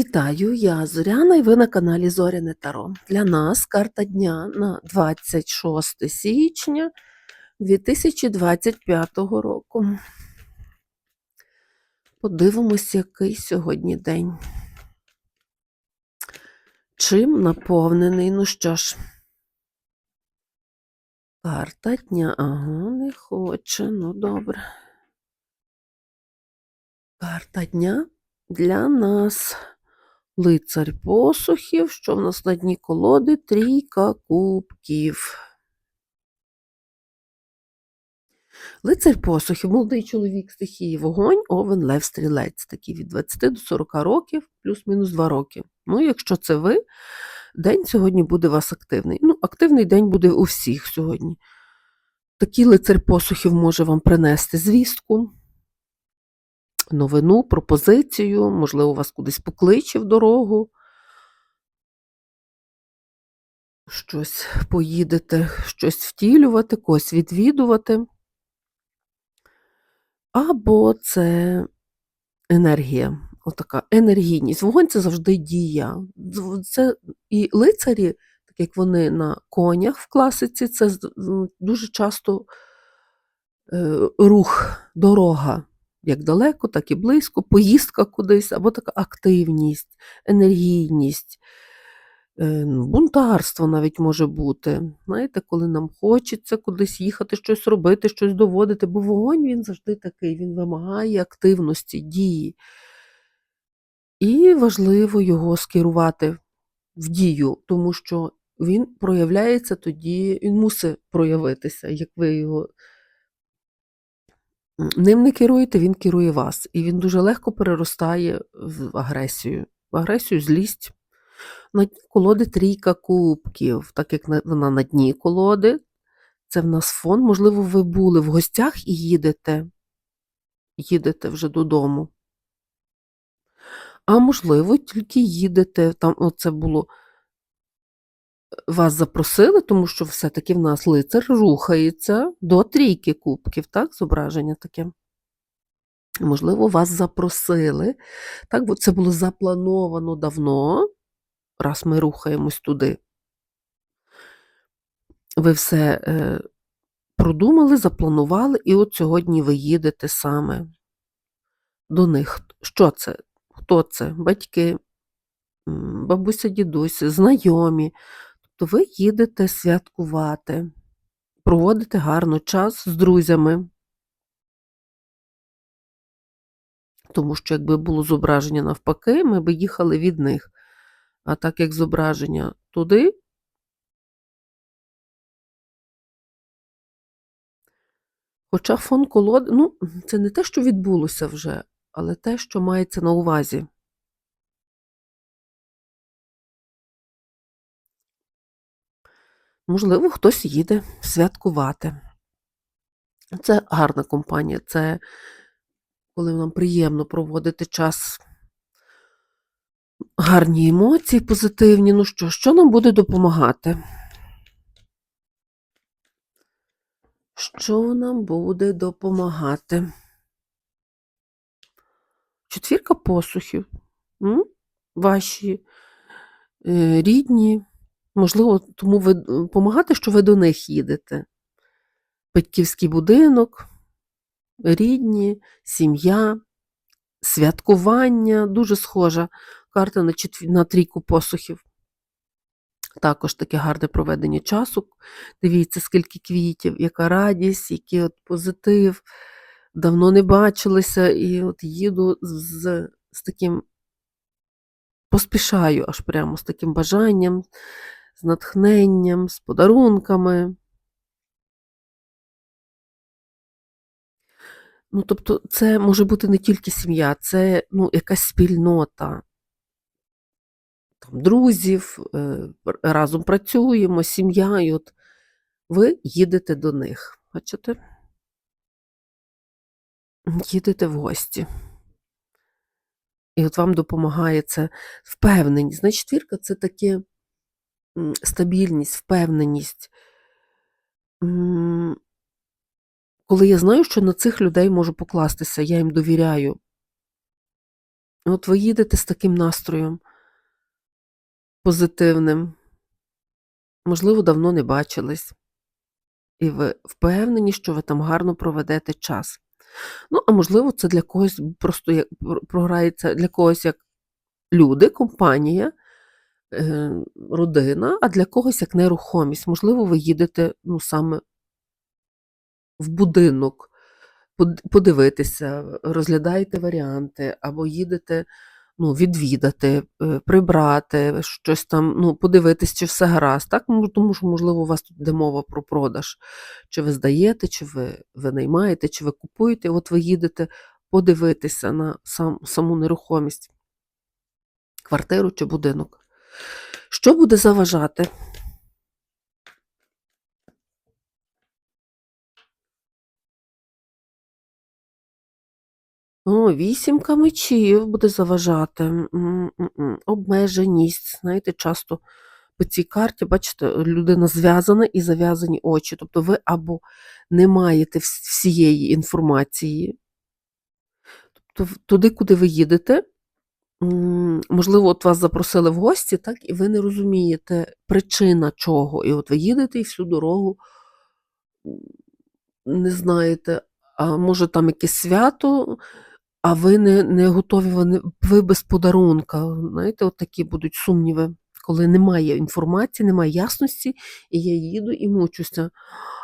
Вітаю, я Зоряна і ви на каналі Зоряне Таро. Для нас карта дня на 26 січня 2025 року. Подивимось, який сьогодні день. Чим наповнений? Ну що ж, карта дня. Ага, не хоче. Ну добре. Карта дня для нас. Лицар посухів, що в нас на дні колоди трійка кубків. Лицар посухів, молодий чоловік стихії вогонь, овен лев стрілець, такий від 20 до 40 років, плюс-мінус 2 роки. Ну, якщо це ви, день сьогодні буде у вас активний. Ну, активний день буде у всіх сьогодні. Такий лицар посухів може вам принести звістку, новину, пропозицію, можливо, вас кудись покличе в дорогу. Щось поїдете, щось втілювати, когось відвідувати. Або це енергія, отака енергійність. Вогонь це завжди дія. Це і лицарі, так як вони на конях в класиці, це дуже часто е, рух, дорога, як далеко, так і близько, поїздка кудись, або така активність, енергійність, е, ну, бунтарство навіть може бути. Знаєте, коли нам хочеться кудись їхати, щось робити, щось доводити, бо вогонь він завжди такий, він вимагає активності, дії. І важливо його скерувати в дію, тому що він проявляється тоді, він мусить проявитися, як ви його Ним не керуєте, він керує вас. І він дуже легко переростає в агресію. В агресію, злість. На дні колоди трійка кубків, так як вона на дні колоди. Це в нас фон. Можливо, ви були в гостях і їдете. Їдете вже додому. А можливо, тільки їдете. Там оце було. Вас запросили, тому що все-таки в нас лицар рухається до трійки кубків, так? Зображення таке. Можливо, вас запросили. Так, бо це було заплановано давно, раз ми рухаємось туди. Ви все е, продумали, запланували, і от сьогодні ви їдете саме до них. Що це? Хто це? Батьки, бабуся, дідусь, знайомі. Тобто ви їдете святкувати, проводите гарно час з друзями. Тому що якби було зображення навпаки, ми б їхали від них. А так як зображення туди, хоча фон колод, ну, це не те, що відбулося вже, але те, що мається на увазі. Можливо, хтось їде святкувати. Це гарна компанія, це коли нам приємно проводити час. Гарні емоції, позитивні. Ну що, що нам буде допомагати? Що нам буде допомагати? Четвірка посухів. М? Ваші е, рідні. Можливо, тому ви допомагати, що ви до них їдете. Батьківський будинок, рідні, сім'я, святкування. Дуже схожа карта на, четві... на трійку посухів. Також таке гарне проведення часу. Дивіться, скільки квітів, яка радість, який от позитив. Давно не бачилися, і от їду з, з таким, поспішаю аж прямо з таким бажанням, з натхненням, з подарунками. Ну, тобто, це може бути не тільки сім'я, це ну, якась спільнота. Там, друзів, е, разом працюємо, сім'я, ви їдете до них. Бачите? Їдете в гості. І от вам допомагає це впевненість. Значить, четвірка це таке стабільність, впевненість. Коли я знаю, що на цих людей можу покластися, я їм довіряю. От ви їдете з таким настроєм позитивним. Можливо, давно не бачились. І ви впевнені, що ви там гарно проведете час. Ну, а можливо, це для когось просто як програється для когось як люди, компанія, родина, а для когось як нерухомість. Можливо, ви їдете ну, саме в будинок, подивитися, розглядаєте варіанти, або їдете ну, відвідати, е, прибрати, щось там, ну, подивитись, чи все гаразд. Так? Тому що, можливо, у вас тут йде мова про продаж. Чи ви здаєте, чи ви винаймаєте, чи ви купуєте. От ви їдете подивитися на сам, саму нерухомість, квартиру чи будинок. Що буде заважати? О, вісімка мечів буде заважати. Обмеженість. Знаєте, часто по цій карті, бачите, людина зв'язана і зав'язані очі. Тобто ви або не маєте всієї інформації, тобто туди, куди ви їдете, можливо, от вас запросили в гості, так, і ви не розумієте причина чого. І от ви їдете і всю дорогу не знаєте, а може там якесь свято, а ви не, не готові, ви, без подарунка. Знаєте, от такі будуть сумніви, коли немає інформації, немає ясності, і я їду і мучуся.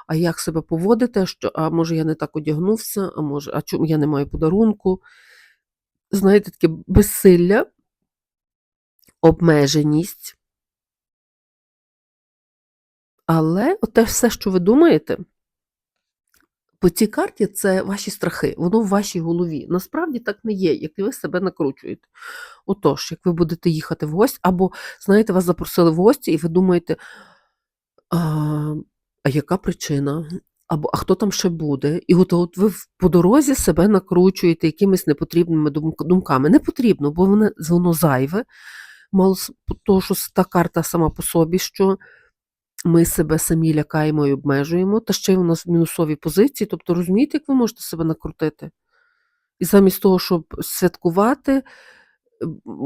А як себе поводити? Що, а може я не так одягнувся, а може, а чому я не маю подарунку? Знаєте, таке безсилля, обмеженість. Але те все, що ви думаєте, по цій карті це ваші страхи, воно в вашій голові. Насправді так не є, як ви себе накручуєте. Отож, як ви будете їхати в гості, або, знаєте, вас запросили в гості, і ви думаєте, а, а яка причина? Або а хто там ще буде? І от, от ви по дорозі себе накручуєте якимись непотрібними думками. Не потрібно, бо воно, воно зайве. Мало того, що та карта сама по собі, що ми себе самі лякаємо і обмежуємо, та ще й у нас в мінусовій позиції. Тобто розумієте, як ви можете себе накрутити? І замість того, щоб святкувати,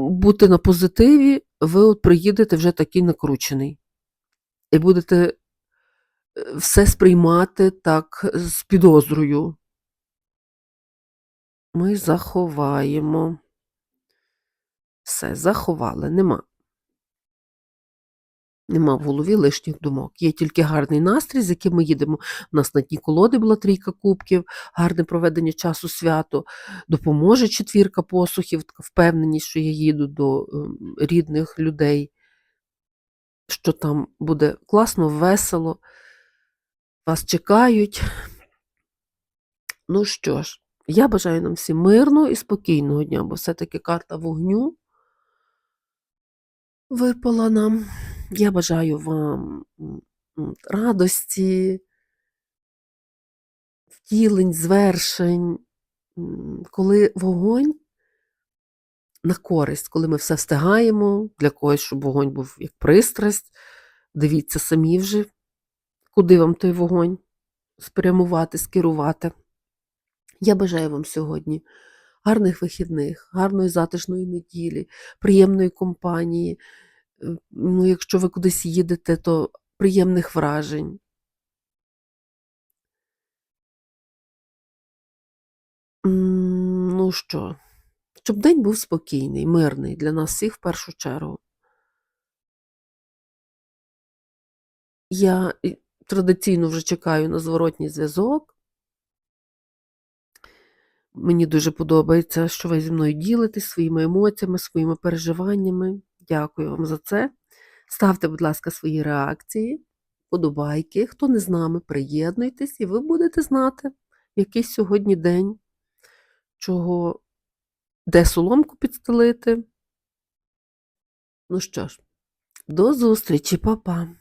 бути на позитиві, ви от приїдете вже такий накручений. І будете все сприймати так з підозрою. Ми заховаємо. Все, заховали, нема. Нема в голові лишніх думок. Є тільки гарний настрій, з яким ми їдемо. У нас на дні колоди була трійка кубків, гарне проведення часу свято, допоможе четвірка посухів, впевненість, що я їду до ем, рідних людей, що там буде класно, весело, вас чекають. Ну що ж, я бажаю нам всім мирного і спокійного дня, бо все-таки карта вогню випала нам. Я бажаю вам радості, втілень, звершень, коли вогонь на користь, коли ми все встигаємо, для когось, щоб вогонь був як пристрасть. Дивіться самі вже, куди вам той вогонь спрямувати, скерувати. Я бажаю вам сьогодні гарних вихідних, гарної затишної неділі, приємної компанії. Е, Ну, якщо ви кудись їдете, то приємних вражень. Ну що, щоб день був спокійний, мирний для нас всіх в першу чергу. Я традиційно вже чекаю на зворотній зв'язок. Мені дуже подобається, що ви зі мною ділитесь своїми емоціями, своїми переживаннями. Дякую вам за це. Ставте, будь ласка, свої реакції, подобайки. Хто не з нами, приєднуйтесь, і ви будете знати, який сьогодні день, чого, де соломку підстелити. Ну що ж, до зустрічі, па-па!